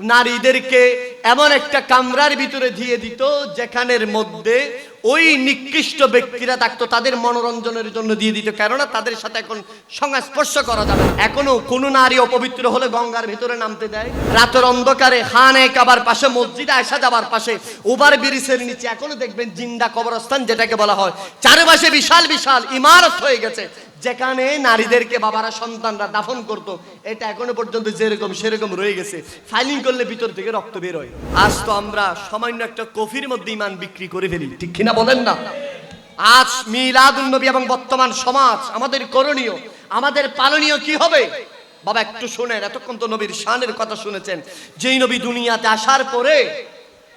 নারীদেরকে এমন একটা কামরার ভিতরে দিয়ে দিত, যেখানের মধ্যে ওই নিকৃষ্ট ব্যক্তিরা থাকতো, তাদের মনোরঞ্জনের জন্য দিয়ে দিত। কেননা তাদের সাথে এখন সংস্পর্শ করা যাবে এখনও কোনো নারী অপবিত্র হলে গঙ্গার ভিতরে নামতে দেয়। রাতের অন্ধকারে হান এক আবার পাশে, মসজিদে আসা যাবার পাশে ওভার ব্রিজের নিচে। এখনও দেখবেন জিন্দা কবরস্থান, যেটাকে বলা হয়। চারপাশে বিশাল বিশাল ইমারত হয়ে গেছে, যেখানে নারীদেরকে বাবারা, সন্তানরা দাফন করত। এটা এখনও পর্যন্ত যেরকম, সেরকম রয়ে গেছে। ফাইলিং করলে ভিতর থেকে রক্ত বের হয়। আজ তো আমরা সামান্য একটা কফির মধ্যে ইমান বিক্রি করে ফেলি। ঠিক কিনা বলেন না? আজ মিলাদুন নবী এবং বর্তমান সমাজ, আমাদের করণীয়, আমাদের পালনীয় কি হবে? বাবা, একটু শোনেন, এতক্ষণ তো নবীর শানের কথা শুনেছেন। যেই নবী দুনিয়াতে আসার পরে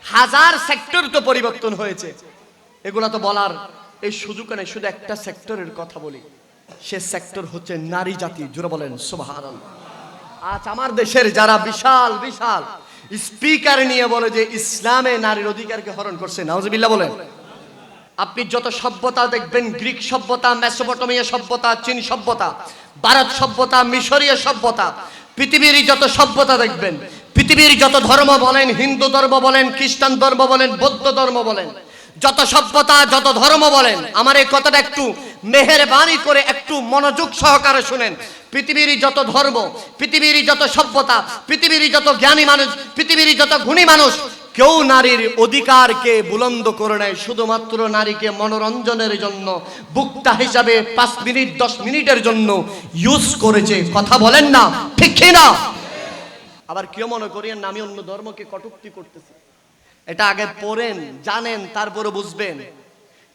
হাজার সেক্টর তো পরিবর্তন হয়েছে। এগুলা তো বলার এই সুযোগ নেই, শুধু একটা সেক্টরের কথা বলি। সে সেক্টর হচ্ছে নারী জাতি জুড়ে বলেন, সুবহানাল্লাহ। আজ আমার দেশের যারা বিশাল বিশাল স্পিকার নিয়ে বলে যে ইসলামে নারীর অধিকারকে হরণ করছে, নাউজুবিল্লাহ বলেন। আপনি যত সভ্যতা দেখবেন, গ্রিক সভ্যতা, মেসোপটেমিয়া সভ্যতা, চীন সভ্যতা, ভারত সভ্যতা, মিশরীয় সভ্যতা, পৃথিবীর যত সভ্যতা দেখবেন, পৃথিবীর যত ধর্ম বলেন, হিন্দু ধর্ম বলেন, খ্রিস্টান ধর্ম বলেন, বৌদ্ধ ধর্ম বলেন, যত সভ্যতা, যত ধর্ম বলেন, আমার এই কথাটা একটু মেহেরবানি করে একটু মনোযোগ সহকারে শুনেন। পৃথিবীর যত ধর্ম, পৃথিবীর যত সভ্যতা, পৃথিবীর যত জ্ঞানী মানুষ, পৃথিবীর যত গুণী মানুষ, কেউ নারীর অধিকারকে বুলন্দ করে নেয় শুধুমাত্র নারীকে মনোরঞ্জনের জন্য বুকটা হিসাবে পাঁচ মিনিট, দশ মিনিটের জন্য ইউজ করেছে। কথা বলেন না, ঠিক না আবার কেউ মনে করিয়েন না, আমি অন্য ধর্মকে কটুক্তি করতেছি। এটা আগে পড়েন, জানেন, তারপরে বুঝবেন।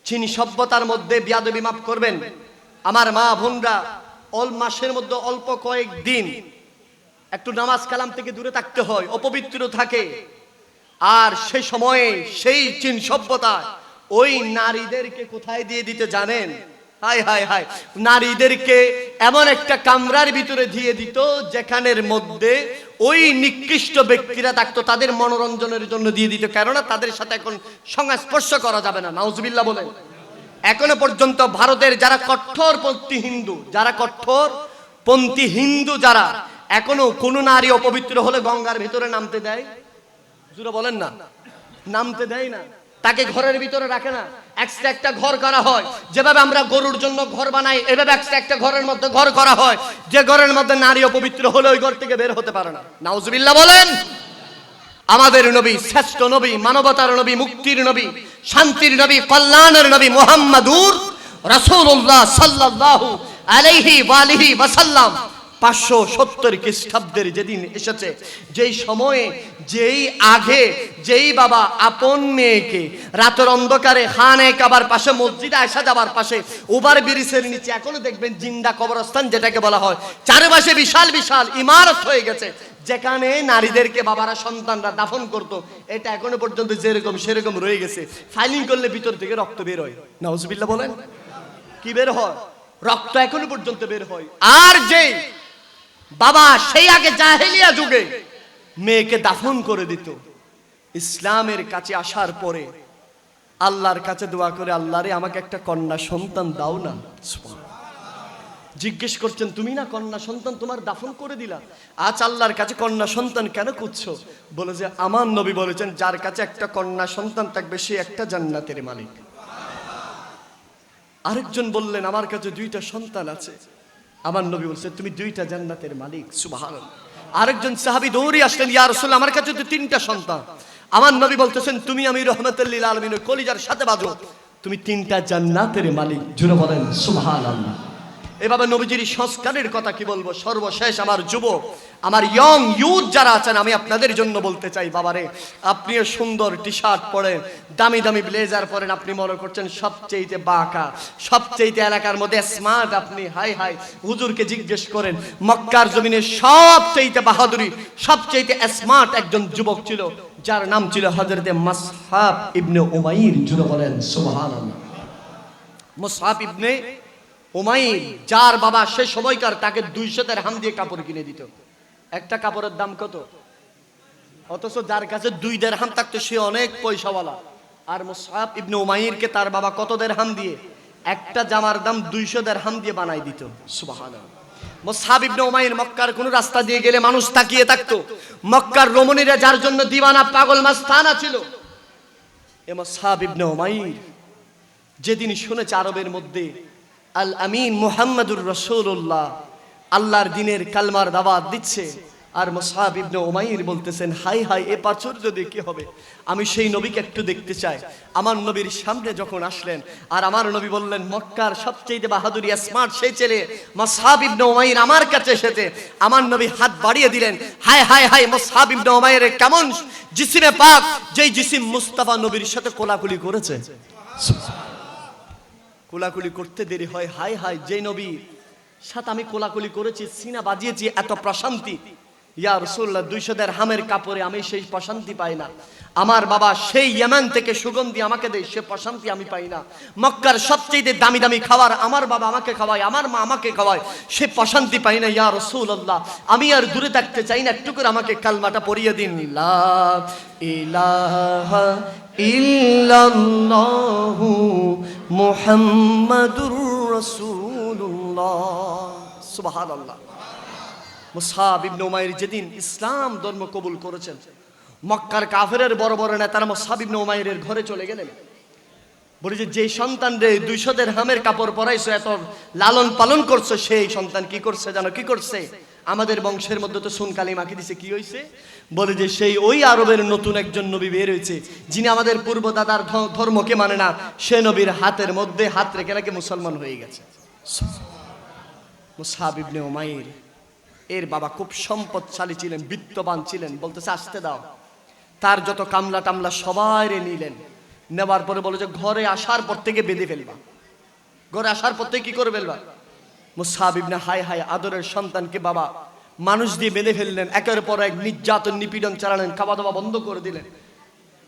চীন সভ্যতার মধ্যে বিয়াদবি মাফ করবেন, আমার মা বোনরা অল মাসের মধ্যে অল্প কয়েক দিন একটু নামাজ কালাম থেকে দূরে থাকতে হয়, অপবিত্র থাকে। আর সেই সময়ে সেই চীন সভ্যতা ওই নারীদেরকে কোথায় দিয়ে দিতে জানেন? হায় হায় হায় নারীদেরকে এমন একটা কামরার ভিতরে দিয়ে দিত, যেখানের মধ্যে ওই নিকৃষ্ট ব্যক্তিরা থাকতো, তাদের মনোরঞ্জনের জন্য দিয়ে দিত। কেননা তাদের সাথে এখন সংস্পর্শ করা যাবে না। নাউজুবিল্লাহ বলেন। এখনও পর্যন্ত ভারতের যারা কঠোরপন্থী হিন্দু, যারা কঠোরপন্থী হিন্দু যারা, এখনও কোনো নারী অপবিত্র হলে গঙ্গার ভিতরে নামতে দেয়? জুড়ে বলেন না। নামতে দেয় না। তাকে ঘরের ভিতরে রাখে না। একটা একটা ঘর করা হয়। যেভাবে আমরা গরুর জন্য ঘর বানাই, এভাবে একটা একটা ঘরের মধ্যে ঘর করা হয়। যে ঘরের মধ্যে নারী অপবিত্র হলে ওই ঘর থেকে বের হতে পারে না। নাউজুবিল্লাহ বলেন, আমাদের নবী, শ্রেষ্ঠ নবী, মানবতার নবী, মুক্তির নবী, শান্তির নবী, কল্যাণের নবী মোহাম্মদুর রাসূলুল্লাহ সাল্লাল্লাহু আলাইহি ওয়ালিহি ওয়াসাল্লাম। পাঁচশো সত্তর খ্রিস্টাব্দের যেদিন এসেছে, যেই সময়ে যেই আগে, যেই বাবা আপন মেয়েকে রাতের অন্ধকারে খানে কাবার পাশে, মসজিদে আসা যাবার পাশে ওভার ব্রিজের নিচে, এখনও দেখবেন জিন্দা কবরস্থান যেটাকে বলা হয়, চারপাশে বিশাল বিশাল ইমারত হয়ে গেছে, যেখানে নারীদেরকে বাবারা, সন্তানরা দাফন করত। এটা এখনও পর্যন্ত যেরকম, সেরকম রয়ে গেছে। ফাইলিং করলে ভিতর থেকে রক্ত বের হয়। নাউজুবিল্লাহ বলেন। কি বের হয়? রক্ত এখনও পর্যন্ত বের হয়। আর যে বাবা, সেই আগে জাহেলিয়া যুগে মেয়েকে দাফন করে দিত। ইসলামের কাছে আসার পরে আল্লাহর কাছে দোয়া করে, আল্লাহ রে, আমাকে একটা কন্যা সন্তান দাও না। জিজ্ঞেস করছেন, তুমি না কন্যা সন্তান তোমার দাফন করে দিলা? আজ আল্লাহর কাছে কন্যা সন্তান কেন খুঁজছো? বলে যে, আমার নবী বলেছেন, যার কাছে একটা কন্যা সন্তান থাকবে, সে একটা জান্নাতের মালিক। আরেকজন বললেন, আমার কাছে দুইটা সন্তান আছে। আমার নবী বলছে, তুমি দুইটা জান্নাতের মালিক সুবাহান আরেকজন সাহাবি দৌড়ি আসলেন, ইয়া রাসূল আমার কাছে তো তিনটা সন্তান। আমার নবী বলতেছেন, তুমি আমি রহমতুল্লিল আলমিনের কলিজার সাথে বাজো তুমি তিনটা জান্নাতের মালিক জুড়ে বলেন, সুবহানাল্লাহ। এভাবে নবীজির সংস্কারের কথা কি বলব? সর্বশেষ আমার যুবক, আমার ইয়ং ইউথ যারা আছেন, আমি আপনাদের জন্য বলতে চাই, বাবারে, আপনিও সুন্দর টি শার্ট পরেন, দামি দামি ব্লেজার পরেন, আপনি মনে করছেন সবচেয়েতে বাঁকা, সবচেয়েতে এলাকার মধ্যে স্মার্ট আপনি হাই হাই হুজুরকে জিজ্ঞেস করেন, মক্কার জমিনে সবচেয়েতে বাহাদুরি, সবচেয়েতে স্মার্ট একজন যুবক ছিল, যার নাম ছিল হজরতে মাসহাব ইবনে উমাইর জুড়ে বলেন, সুবহানাল্লাহ। মুসহাব ইবনে উমাইর যার বাবা সে সময়কার তাকে দুইশো হাম দিয়ে কাপড় কিনে দিত। একটা কাপড়ের দাম কত? অথচ যার কাছে দুই দেড় হাম থাকতো, সে অনেক পয়সাওয়ালা। আর মুসহাব ইবনে উমাইরকে তার বাবা কত হাম দিয়ে? একটা জামার দাম দুইশো হাম দিয়ে বানাই দিত। সুবাহান মোসাহাব ইবনে উমাইর মক্কার কোন রাস্তা দিয়ে গেলে মানুষ তাকিয়ে থাকতো। মক্কার রমণীরা যার জন্য দিওয়ানা পাগল মাস্তানা ছিল। এ মোসাহাব ইবনে উমাইর যেদিন শুনেছে আরবের মধ্যে আল আমিন মুহাম্মাদুর রসুল্লাহ আল্লাহর দিনের কালমার দাওয়াত দিচ্ছে। আর মোসাহাব ইবনে উমাইর বলতেছেন, হাই হাই, এ প্রাচুর্য দিয়ে কি হবে? আমি সেই নবীকে একটু দেখতে চাই। আমার নবীর সামনে যখন আসলেন, আর আমার নবী বললেন, মক্কার সবচেয়ে বাহাদুরি স্মার্ট সেই ছেলে, মোসাহাব ইবনে উমাইর আমার কাছে এসেছে। আমার নবী হাত বাড়িয়ে দিলেন হাই হাই হাই মোসাহাব ইবনে উমাইরের কেমন জিসিমে পাক, যেই জিসিম মুস্তাফা নবীর সাথে কোলাকুলি করেছে? কোলাকুলি করতে দেরি হয়। হাই হাই যে নবী, সাথে আমি কোলাকুলি করেছি, সিনা বাজিয়েছি, এত প্রশান্তি। ইয়া রসুল্লাহ দুইশো দেড় হামের কাপড়ে আমি সেই প্রশান্তি পাই না। আমার বাবা সেই ইয়েমেন থেকে সুগন্ধি আমাকে দেয়, সে প্রশান্তি আমি পাই না। মক্কার সবচেয়ে দামি দামি খাবার আমার বাবা আমাকে খাওয়ায়, আমার মা আমাকে খাওয়ায়, সে প্রশান্তি পাই না, ইয়া রসুল্লাহ আমি আর দূরে থাকতে চাই না, একটু করে আমাকে কালমাটা পরিয়ে দিন। ইলাহা ইল্লাল্লাহু মুহাম্মাদুর রাসূলুল্লাহ। সুবহানাল্লাহ। মুসাব ইবনে উমাইর যেদিন ইসলাম ধর্ম কবুল করেছেন, মক্কার কাফেরের বড় বড় নেতারা মুসাব ইবনে উমাইরের ঘরে চলে গেলেন। বলি যে যে সন্তান রে দুইশো দের হামের কাপড় পরাইছো, এত লালন পালন করছ, সেই সন্তান কি করছে জানো, কি করছে? আমাদের বংশের মধ্যে তো সুনকালি মাখি দিছে, কি হয়েছে বলে যে, সেই ওই আরবের নতুন একজন নবী বের হয়েছে যিনি আমাদের পূর্ব দাদার ধর্মকে মানে না, সে নবীর হাতের মধ্যে হাত রেখে নাকি মুসলমান হয়ে গেছে। মুসাব ইবনে উমাইর এর বাবা খুব সম্পদশালী ছিলেন, বিত্তবান ছিলেন, বলতেছে, আসতে দাও। তার যত কামলা টামলা সবাই নিলেন। নেবার পরে বলে যে, ঘরে আসার পর থেকে বেঁধে ফেলবা। ঘরে আসার পর থেকে কি করে ফেলবা? মুসাব ইবনে হাই হাই আদরের সন্তানকে বাবা মানুষ দিয়ে বেঁধে ফেললেন। একের পর এক নির্যাতন, নিপীড়ন চালালেন খাওয়া দাওয়া বন্ধ করে দিলেন।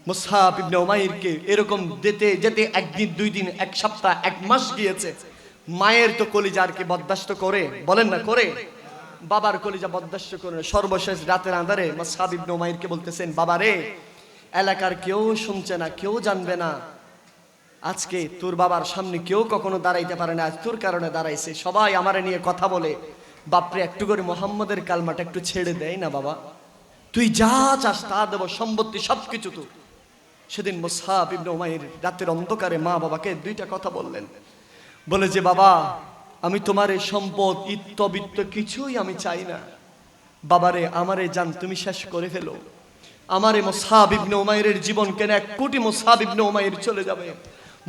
মুসাব ইবনে উমাইরকে এরকম যেতে যেতে একদিন, দুই দিন, এক সপ্তাহ, এক মাস গিয়েছে। মায়ের তো কলিজার কি বরদাস্ত করে? বলেন না, করে? বাবার কলিজা বরদাস্ত করে সর্বশেষ রাতের আঁধারে মুসাব ইবনে উমাইরকে বলতেছেন বাবা রে এলাকার কেউ শুনছে না, কেউ জানবে না। আজকে তোর বাবার সামনে কেউ কখনো দাঁড়াইতে পারে না, আজ তোর কারণে দাঁড়াইছে। সবাই আমারে নিয়ে কথা বলে, বাপরে, একটু করে মোহাম্মদের কালমাটা একটু ছেড়ে দেয় না বাবা। তুই যা চাস তা দেবো, সম্পত্তি সবকিছু তো সেদিন মুসাব ইবনে রাতের অন্ধকারে মা বাবাকে দুইটা কথা বললেন। বলে যে, বাবা আমি তোমার এই সম্পদ ইত্তবিত্ত কিছুই আমি চাই না। বাবারে, আমারে জান, তুমি শেষ করে ফেলো। আমারে মোসাব ইবনে উমাইরের জীবন কেন এক কোটি মোসাব ইবনে উমাইর চলে যাবে।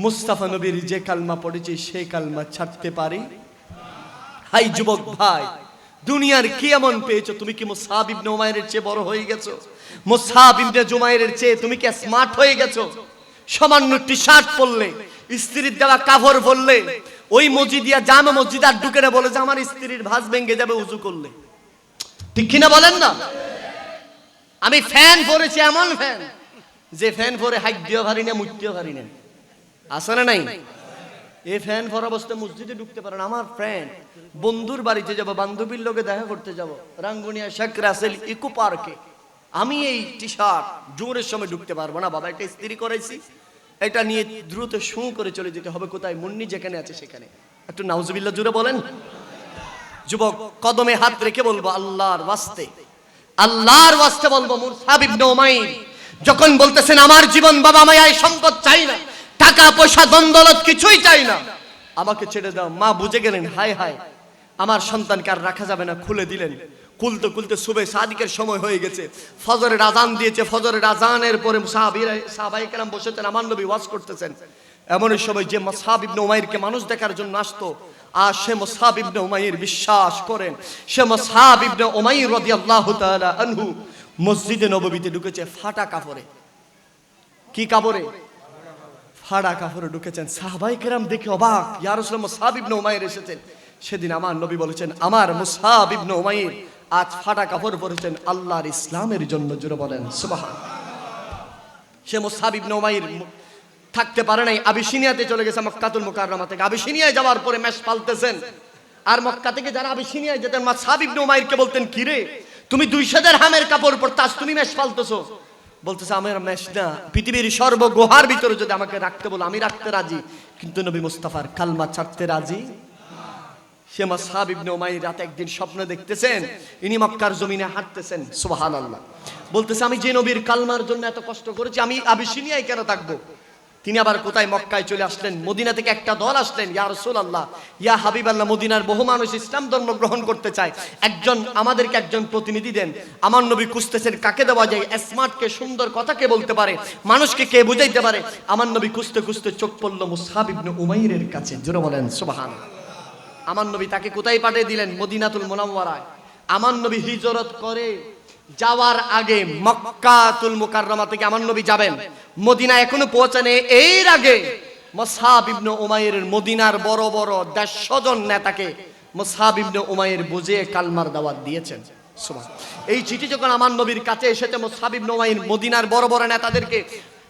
মুস্তাফা নবীর যে কালমা পড়েছে, সেই কালমা ছাড়তে পারি? হাই যুবক ভাই, দুনিয়ার কি এমন পেয়েছ? তুমি কি মুসাব ইবনে উমাইরের চেয়ে বড় হয়ে গেছো? মুসাব ইবনে জুমাইরের চেয়ে তুমি কি স্মার্ট হয়ে গেছো? সামান্য টি শার্ট পরলে, স্ত্রীর দেওয়া কাপড় পরলে ওই মসজিদিয়া জামা মসজিদ আর ঢুকে না বলে যে আমার স্ত্রীর ভাঁজ ভেঙে যাবে উজু করলে। ঠিক কিনা বলেন না? আমি ফ্যান পরেছি এমন ফ্যান। যে ফ্যান পরে হাইট দিয়েও পারি না, মুটতেও পারি না। না নাই? এই ফ্যান পরা অবস্থায় মসজিদে ঢুকতে পারেন আমার ফ্রেন্ড বন্ধুর বাড়িতে যাব, বান্ধবীর লোকে দেখা করতে যাব। রাঙ্গুনিয়া শেখ রাসেল ইকো পার্কে। আমি এই টি শার্ট জোরের সময় ঢুকতে পারব না। বাবা, একটা স্ত্রী করাইছি। এটা নিয়ে দ্রুত শু করে চলে যেতে হবে। কোথায়? মুন্নি যেখানে আছে সেখানে। একটু নাউজুবিল্লা জুড়ে বলেন। যুবক, কদমে হাত রেখে বলব, আল্লাহর ওয়াস্তে। আল্লাহর ওয়াস্তে বলব, মুরসাব ইবনে যখন বলতেছেন, আমার জীবন বাবা মায়ের সম্পদ চাই না, টাকা পয়সা দন্দলত কিছুই চাই না। আমাকে ছেড়ে দাও। মা বুঝে গেলেন হাই হাই আমার সন্তানকে আর রাখা যাবে না, খুলে দিলেন। কুলতে কুলতে সুবে সাদিকের সময় হয়ে গেছে। ফজরের আজান দিয়েছে। ফজরের আজানের পরে সাহাবাই কেরাম বসেছেন, আমার নবী ওয়াজ করতেছেন। এমনই সময় যে মাসাব ইবনে উমাইরকে মানুষ দেখার জন্য আসতো, আর সে মোসাব ইবনে উমাইর বিশ্বাস করেন। সে মোসাব ইবনে উমাইর রাদিয়াল্লাহু তাআলা আনহু মসজিদে নববীতে ঢুকেছে ফাটা কাপড়ে কি কাপড়ে? ফাড়া কাপড়ে ঢুকেছেন। সাহাবাই কেরাম দেখে অবাক, ইয়া রাসূলুল্লাহ, মুসাব ইবনে উমাইর এসেছেন। সেদিন আমার নবী বলেছেন, আমার মুসাব ইবনে উমাইর আজ ফাটা কাপড় পরেছেন আল্লাহর ইসলামের জন্য জুড়ে বলেন, সুবহান। সে মুসাব ইবনে উমাইর মু- থাকতে পারে নাই, আবিসিনিয়াতে চলে গেছে মক্কাতুল মুকাররমা থেকে। আবিসিনিয়ায় যাওয়ার পরে মেষ পালতেছেন। আর মক্কা থেকে যারা আবিসিনিয়ায় যেতেন মা সাবিব নোমাইরকে বলতেন কি রে তুমি দুইশো দের হামের কাপড় পরতাস তুমি মেষ পালতেছো? বলতেছে, আমার মেষ না, পৃথিবীর সর্ব গুহার ভিতরে যদি আমাকে রাখতে বলো, আমি রাখতে রাজি। কিন্তু নবী মুস্তাফার কালমা ছাড়তে রাজি সে মাসাব ইবনে উমাইর রাতে একদিন স্বপ্ন দেখতেছেন, ইনি মক্কার জমিনে হাঁটতেছেন, সুবহানাল্লাহ। বলতেছে, আমি যে নবীর কালমার জন্য এত কষ্ট করেছি, আমি আবিসিনিয়ায় কেন থাকব? তিনি আবার কোথায়? মক্কায় চলে আসলেন, মদিনা থেকে একটা দল আসলেন, ইয়া রাসূলুল্লাহ, ইয়া হাবিবাল্লাহ, মদিনার বহু মানুষ ইসলাম ধর্ম গ্রহণ করতে চায়। একজন আমাদেরকে একজন প্রতিনিধি দেন। আমার নবী খুঁজতেছেন কাকে দেওয়া যায়? স্মার্টকে সুন্দর কথা কে বলতে পারে? মানুষকে কে বুঝাইতে পারে? আমার নবী খুঁজতে খুঁজতে চোখ পড়ল মুসহাব ইবনে উমাইরের কাছে। জোরে বলেন, সুবহানাল্লাহ। আমার নবী তাকে কোথায় পাঠিয়ে দিলেন? মদিনাতুল মোনাম্মরায় আমার নবী হিজরত করে যাওয়ার আগে মক্কাতুল মুকাররমা থেকে আমার নবী যাবেন। মদিনা এখনও পৌঁছানে এর আগে মুসহাব ইবনে উমাইরের মদিনার বড় বড় দেড়শো জন নেতাকে মুসহাব ইবনে উমাইর বুঝে কালমার দাওয়াত দিয়েছেন। এই চিঠি যখন আমার নবীর কাছে এসেছে মুসহাব ইবনে উমাইর মদিনার বড় বড় নেতাদেরকে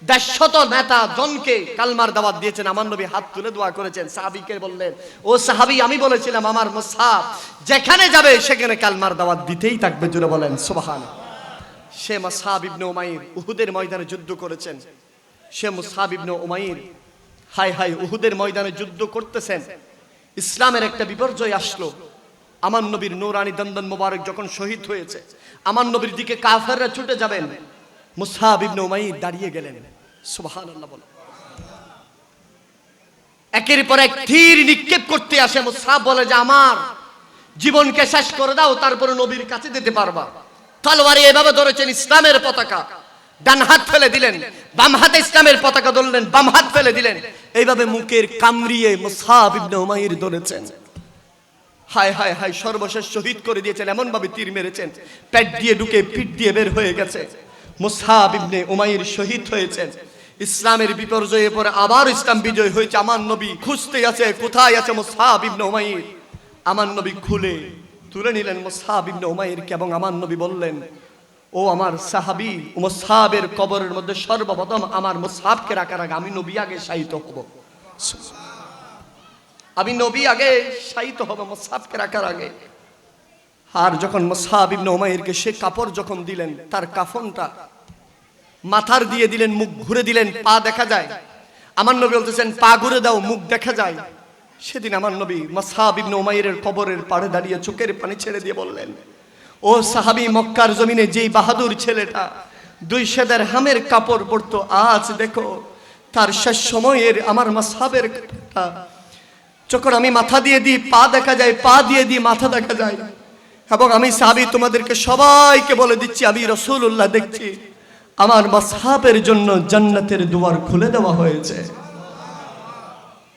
দেড়শত নেতা জনকে কালমার দাওয়াত দিয়েছেন। আমার নবী হাত তুলে দোয়া করেছেন। সাহাবিকে বললেন, ও সাহাবি, আমি বলেছিলাম, আমার মুসাব যেখানে যাবে, সেখানে কালমার দাওয়াত দিতেই থাকবে। জুড়ে বলেন সুবহান সে মুসাব ইবনে উমাইর উহুদের ময়দানে যুদ্ধ করেছেন। সে মুসাব ইবনে উমাইর হাই হাই উহুদের ময়দানে যুদ্ধ করতেছেন। ইসলামের একটা বিপর্যয় আসলো। আমার নবীর নূরানি দন্দন মোবারক যখন শহীদ হয়েছে, আমার নবীর দিকে কাফেররা ছুটে যাবেন। মুসাব ইবনে দাঁড়িয়ে গেলেন। সুবহানাল্লাহ বলো একের পর এক নিক্ষেপ করতে আসে মুসাব বলে যে, আমার জীবনকে শেষ করে দাও নবীর কাছে দিতে পারবা। তলোয়ারে এভাবে ধরেছেন ইসলামের পতাকা। ডান হাত ফেলে দিলেন, বাম হাতে ইসলামের পতাকা ধরলেন, বাম হাত ফেলে দিলেন। এইভাবে মুখের কামড়িয়ে মুসাব ইবনে উমাইর ধরেছেন। হায় হায় হায়, সর্বশেষ শহীদ করে দিয়েছেন এমন ভাবে তীর মেরেছেন। পেট দিয়ে ঢুকে পিঠ দিয়ে বের হয়ে গেছে। মুসাব ইবনে উমাইর শহীদ হয়েছেন। ইসলামের বিপর্যয়ে পরে আবার ইসলাম বিজয় হয়েছে। আমার নবী খুঁজতে আছে, কোথায় আছে মুসাব ইবনে উমাইর? আমার নবী খুলে তুলে নিলেন মুসাব ইবনে উমাইরকে এবং আমার নবী বললেন, ও আমার সাহাবি, মুসাবের কবরের মধ্যে সর্বপ্রথম আমার মুসাবকে রাখার আগে আমি নবী আগে শায়িত হব। আমি নবী আগে শায়িত হব মুসাবকে রাখার আগে। আর যখন মুসাব ইবনে উমাইরকে সে কাপড় যখন দিলেন, তার কাফনটা মাথার দিয়ে দিলেন, মুখ ঘুরে দিলেন, পা দেখা যায়। আমার নবী বলতেছেন, পা ঘুরে দাও, মুখ দেখা যায়। সেদিন আমার নবী মাসাব ইবনে উমাইরের কবরের পাড়ে দাঁড়িয়ে চোখের পানি ছেড়ে দিয়ে বললেন, ও সাহাবি মক্কার জমিনে যেই বাহাদুর ছেলেটা দুই সেদের হামের কাপড় পরতো, আজ দেখো তার শেষ সময়ের আমার মাসাবের যখন আমি মাথা দিয়ে দিই, পা দেখা যায়, পা দিয়ে দিই, মাথা দেখা যায়। এবং আমি সাবি তোমাদেরকে সবাইকে বলে দিচ্ছি, আমি রসুল্লাহ দেখছি। আমার মাসাবের জন্য জান্নাতের দুয়ার খুলে দেওয়া হয়েছে।